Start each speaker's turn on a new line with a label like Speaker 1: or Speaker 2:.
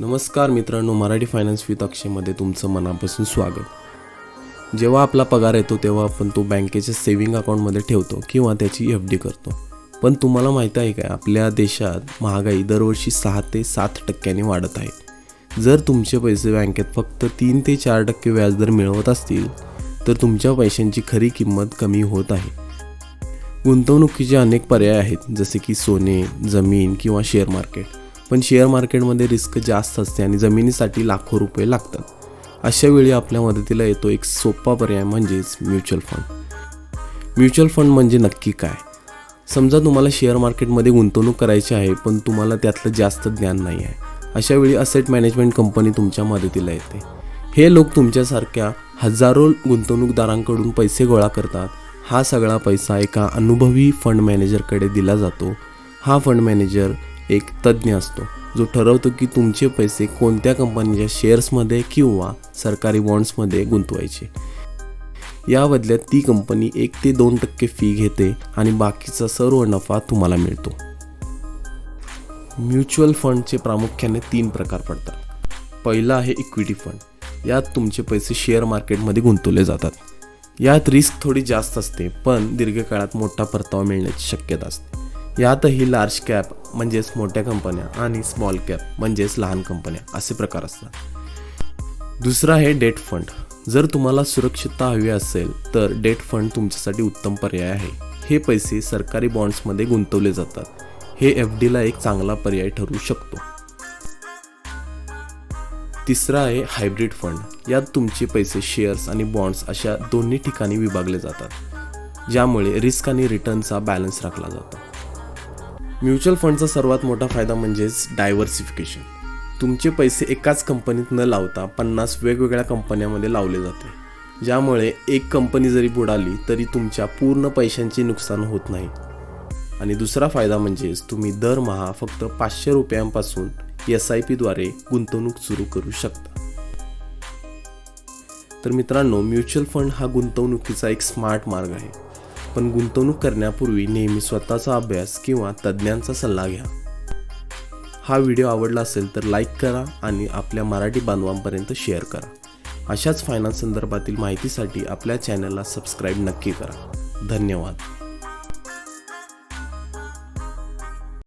Speaker 1: नमस्कार मित्रांनो Marathi finance with अक्षयमध्ये तुमचं मनापासून स्वागत. जेव्हा आपला पगार येतो तेव्हा आपण तो बँकेच्या सेव्हिंग अकाउंटमध्ये ठेवतो किंवा त्याची एफ डी करतो. पण तुम्हाला माहीत आहे काय आपल्या देशात महागाई दरवर्षी सहा ते सात टक्क्यांनी वाढत आहे. जर तुमचे पैसे बँकेत फक्त तीन ते चार टक्के व्याजदर मिळवत असतील तर तुमच्या पैशांची खरी किंमत कमी होत आहे. गुंतवणुकीचे अनेक पर्याय आहेत जसे की सोने जमीन किंवा शेअर मार्केट पण शेअर मार्केटमध्ये रिस्क जास्त असते आणि जमिनीसाठी लाखो रुपये लागतात. अशा वेळी आपल्या मदतीला येतो एक सोपा पर्याय म्हणजेच म्युच्युअल फंड. म्युच्युअल फंड म्हणजे नक्की काय? समजा तुम्हाला शेअर मार्केटमध्ये गुंतवणूक करायची आहे पण तुम्हाला त्यातलं जास्त ज्ञान नाही आहे. अशा वेळी असेट मॅनेजमेंट कंपनी तुमच्या मदतीला येते. हे लोक तुमच्यासारख्या हजारो गुंतवणूकदारांकडून पैसे गोळा करतात. हा सगळा पैसा एका अनुभवी फंड मॅनेजरकडे दिला जातो. हा फंड मॅनेजर एक तज्ज्ञ असतो जो ठरवतो की तुमचे पैसे कोणत्या कंपनीच्या शेअर्समध्ये किंवा सरकारी बॉन्ड्समध्ये गुंतवायचे. या बदल्यात ती कंपनी एक ते दोन टक्के फी घेते आणि बाकीचा सर्व नफा तुम्हाला मिळतो. म्युच्युअल फंडचे प्रामुख्याने तीन प्रकार पडतात. पहिला आहे इक्विटी फंड यात तुमचे पैसे शेअर मार्केटमध्ये गुंतवले जातात. यात रिस्क थोडी जास्त असते पण दीर्घकाळात मोठा परतावा मिळण्याची शक्यता असते. यातही लार्ज कॅप म्हणजेच मोठ्या कंपन्या आणि स्मॉल कॅप म्हणजेच लहान कंपन्या असे प्रकार असतात. दुसरा आहे डेट फंड जर तुम्हाला सुरक्षितता हवी असेल तर डेट फंड तुमच्यासाठी उत्तम पर्याय आहे. हे पैसे सरकारी बॉन्ड्समध्ये गुंतवले जातात. हे एफ डीला एक चांगला पर्याय ठरू शकतो. तिसरा आहे हायब्रिड फंड यात तुमचे पैसे शेअर्स आणि बॉन्ड्स अशा दोन्ही ठिकाणी विभागले जातात ज्यामुळे रिस्क आणि रिटर्नचा बॅलन्स राखला जातो. म्युच्युअल फंडचा सर्वात मोठा फायदा म्हणजेच डायव्हर्सिफिकेशन तुमचे पैसे एकाच कंपनीत न लावता पन्नास वेगवेगळ्या कंपन्यामध्ये लावले जाते. ज्यामुळे एक कंपनी जरी बुडाली तरी तुमच्या पूर्ण पैशांचे नुकसान होत नाही. आणि दुसरा फायदा म्हणजेच तुम्ही दरमहा फक्त पाचशे रुपयांपासून एस आय पीद्वारे गुंतवणूक सुरू करू शकता. तर मित्रांनो म्युच्युअल फंड हा गुंतवणुकीचा एक स्मार्ट मार्ग आहे. पण गुंतवणूक करण्यापूर्वी नेहमी स्वतःचा अभ्यास किंवा तज्ज्ञांचा सल्ला घ्या. हा व्हिडिओ आवडला असेल तर लाईक करा आणि आपल्या मराठी बांधवांपर्यंत शेअर करा. अशाच फायनान्स संदर्भातील माहितीसाठी आपल्या चॅनलला सबस्क्राईब नक्की करा. धन्यवाद.